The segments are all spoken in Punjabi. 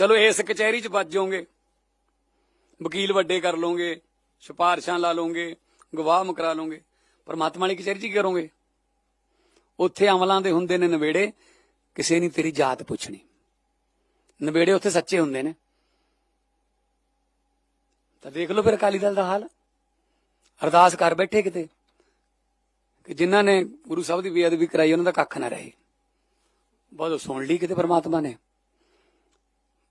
ਚਲੋ ਇਸ ਕਚਹਿਰੀ 'ਚ ਵੱਜ ਜਾਓਗੇ। ਵਕੀਲ ਵੱਡੇ ਕਰ ਲਓਗੇ, ਸਿਫਾਰਸ਼ਾਂ ਲਾ ਲਓਗੇ, ਗਵਾਹ ਮਕਰਾ ਲਓਗੇ। ਪਰਮਾਤਮਾ ਵਾਲੀ ਕਚਹਿਰੀ 'ਚ ਕੀ ਕਰੋਗੇ? ਉੱਥੇ ਅਮਲਾਂ ਦੇ ਹੁੰਦੇ ਨੇ ਨਵੇੜੇ, ਕਿਸੇ ਨੇ ਤੇਰੀ ਜਾਤ ਪੁੱਛਣੀ। ਨਵੇੜੇ ਉੱਥੇ ਸੱਚੇ ਹੁੰਦੇ ਨੇ। ਤਾਂ ਦੇਖ ਲਓ ਫਿਰ ਅਕਾਲੀ ਦਲ ਦਾ ਹਾਲ। ਅਰਦਾਸ ਕਰ ਬੈਠੇ ਕਿਤੇ, ਕਿ ਜਿਨ੍ਹਾਂ ਨੇ ਗੁਰੂ ਸਾਹਿਬ ਦੀ ਬੇਅਦਬੀ ਕਰਾਈ, ਉਹਨਾਂ ਦਾ ਕੱਖ ਨਾ ਰਹੇ। ਬਹੁਤ ਸੁਣ ਲਈ ਕਿਤੇ ਪਰਮਾਤਮਾ ਨੇ।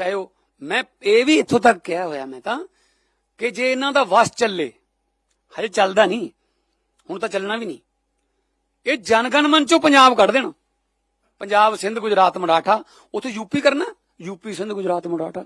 ਚਾਹੇ ਉਹ ਮੈਂ ਇਹ ਵੀ ਇੱਥੋਂ ਤੱਕ ਕਿਹਾ ਹੋਇਆ ਮੈਂ ਤਾਂ ਕਿ ਜੇ ਇਹਨਾਂ ਦਾ ਵਸ ਚੱਲੇ, ਹਜੇ ਚੱਲਦਾ ਨਹੀਂ, ਹੁਣ ਤਾਂ ਚੱਲਣਾ ਵੀ ਨਹੀਂ। ਇਹ ਜਨਗਣ ਮਨ ਚੋਂ ਪੰਜਾਬ ਕੱਢ ਦੇਣ। ਪੰਜਾਬ, ਸਿੰਧ, ਗੁਜਰਾਤ, ਮਰਾਠਾ, ਉੱਥੇ ਯੂਪੀ ਕਰਨਾ ਯੂਪੀ ਸਿੰਧ, ਗੁਜਰਾਤ, ਮਰਾਠਾ।